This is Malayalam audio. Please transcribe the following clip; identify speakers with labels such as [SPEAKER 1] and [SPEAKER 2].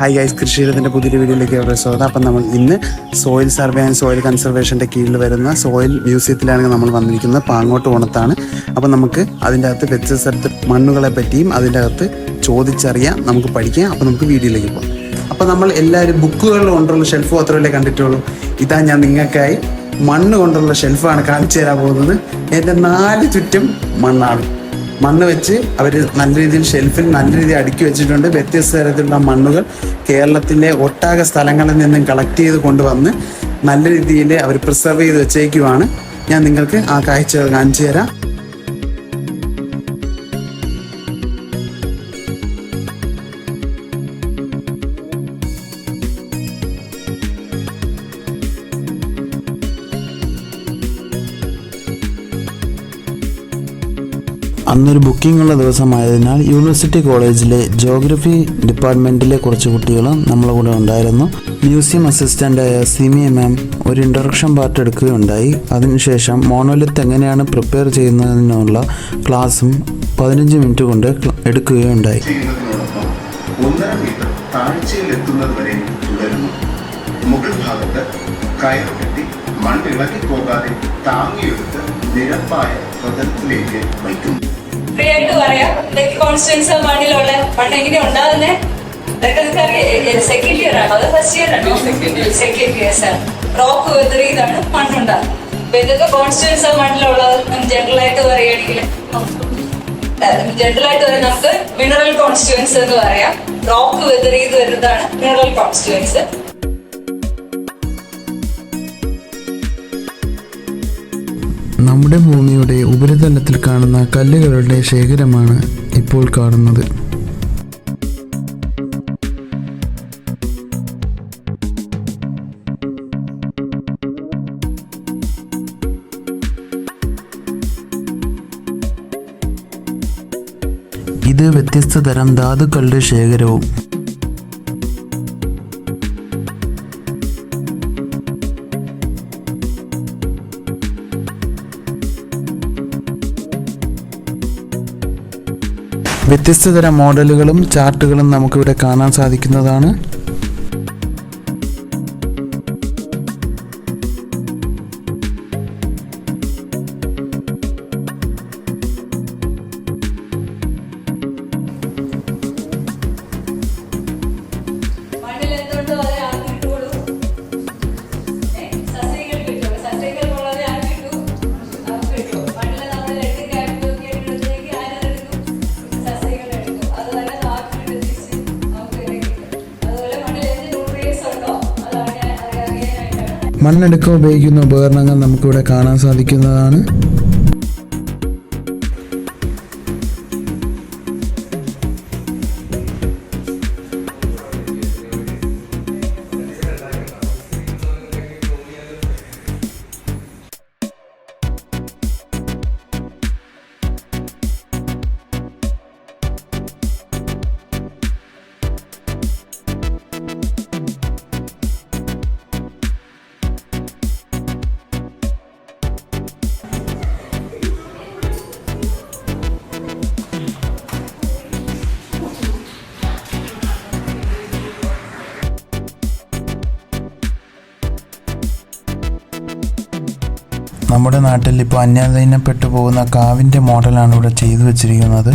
[SPEAKER 1] ഹായ് ഗൈസ് കൃഷിയിടത്തിന്റെ പുതിയൊരു വീഡിയോയിലേക്ക് അവരുടെ സ്വാഗതം. അപ്പം നമ്മൾ ഇന്ന് സോയിൽ സർവേ ആൻഡ് സോയിൽ കൺസർവേഷന്റെ കീഴിൽ വരുന്ന സോയിൽ മ്യൂസിയത്തിലാണ് നമ്മൾ വന്നിരിക്കുന്നത്. പാങ്ങോട്ട് ഓണത്താണ്. അപ്പം നമുക്ക് അതിന്റെ അകത്ത് വ്യത്യസ്ത മണ്ണുകളെ പറ്റിയും അതിന്റെ അകത്ത് ചോദിച്ചറിയാം നമുക്ക് പഠിക്കാം. അപ്പം നമുക്ക് വീഡിയോയിലേക്ക് പോകാം. അപ്പം നമ്മൾ എല്ലാവരും ബുക്കുകളിൽ കൊണ്ടുള്ള ഷെൽഫ് മാത്രമല്ലേ കണ്ടിട്ടുള്ളൂ? ഇതാ ഞാൻ നിങ്ങൾക്കായി മണ്ണ് കൊണ്ടുള്ള ഷെൽഫാണ് കാണിച്ചു തരാൻ പോകുന്നത്. എന്റെ നാല് ചുറ്റും മണ്ണാണ്. മണ്ണ് വെച്ച് അവർ നല്ല രീതിയിൽ ഷെൽഫിൽ നല്ല രീതിയിൽ അടുക്കി വെച്ചിട്ടുണ്ട്. വ്യത്യസ്ത തരത്തിലുള്ള മണ്ണുകൾ കേരളത്തിലെ ഒട്ടാകെ സ്ഥലങ്ങളിൽ നിന്നും കളക്ട് ചെയ്ത് കൊണ്ടുവന്ന് നല്ല രീതിയിൽ അവർ പ്രിസർവ് ചെയ്ത് വെച്ചേക്കുവാണ്. ഞാൻ നിങ്ങൾക്ക് ആ കാഴ്ചകൾ കാണിച്ചു തരാം.
[SPEAKER 2] അന്നൊരു ബുക്കിംഗ് ഉള്ള ദിവസമായതിനാൽ യൂണിവേഴ്സിറ്റി കോളേജിലെ ജോഗ്രഫി ഡിപ്പാർട്ട്മെന്റിലെ കുറച്ച് കുട്ടികളും നമ്മളെ കൂടെ ഉണ്ടായിരുന്നു. മ്യൂസിയം അസിസ്റ്റന്റായ സിമി മാം ഒരു ഇൻട്രൊഡക്ഷൻ പാർട്ട് എടുക്കുകയുണ്ടായി. അതിനുശേഷം മോണോലിത്ത് എങ്ങനെയാണ് പ്രിപ്പയർ ചെയ്യുന്നതിനുള്ള ക്ലാസ്സും പതിനഞ്ച് മിനിറ്റ് കൊണ്ട് എടുക്കുകയുണ്ടായി.
[SPEAKER 3] ഒന്നര മീറ്റർ എത്തുന്നത് വരെ കെട്ടി മണ്ണിളകി പോകാതെ താങ്ങിയെടുത്ത് നിരപ്പായ പ്രതലത്തിലേക്ക് വയ്ക്കുന്നു.
[SPEAKER 4] ഫ്രീ ആയിട്ട് പറയാം. ഇതൊക്കെ കോൺസ്റ്റുവൻസ് മണ്ണിലുള്ള മണ്ണ് എങ്ങനെ ഉണ്ടാകുന്നേ ഇതൊക്കെ നിങ്ങൾക്ക് സെക്കൻഡ് ഇയർ ആണോ. അത് ഫസ്റ്റ് ഇയർ ആണോ. സെക്കൻഡ് ഇയർ സാർ റോക്ക് വെതറിയതാണ് മണ്ണുണ്ടാകുന്നത് അപ്പൊ ഇതൊക്കെ കോൺസ്റ്റുവൻസ് മണ്ണിലുള്ളത് ജനറൽ ആയിട്ട് പറയുകയാണെങ്കിൽ ജനറൽ ആയിട്ട് പറയാം. നമുക്ക് മിനറൽ കോൺസ്റ്റുവൻസ് എന്ന് പറയാം. റോക്ക് വെതറിയത് വരുന്നതാണ് മിനറൽ കോൺസ്റ്റുവൻസ്
[SPEAKER 2] നമ്മുടെ ഭൂമിയുടെ ഉപരിതലത്തിൽ കാണുന്ന കല്ലുകളുടെ ശേഖരമാണ് ഇപ്പോൾ കാണുന്നത്. ഇത് വ്യത്യസ്ത തരം ധാതുക്കളുടെ ശേഖരവും വ്യത്യസ്ത തരം മോഡലുകളും ചാർട്ടുകളും നമുക്കിവിടെ കാണാൻ സാധിക്കുന്നതാണ്. മണ്ണെടുക്കാൻ ഉപയോഗിക്കുന്ന ഉപകരണങ്ങൾ നമുക്കിവിടെ കാണാൻ സാധിക്കുന്നതാണ്. നമ്മുടെ നാട്ടിൽ ഇപ്പോൾ അന്യാധീനപ്പെട്ടു പോകുന്ന കാവിന്റെ മോഡലാണ് ഇവിടെ ചെയ്തു വച്ചിരിക്കുന്നത്.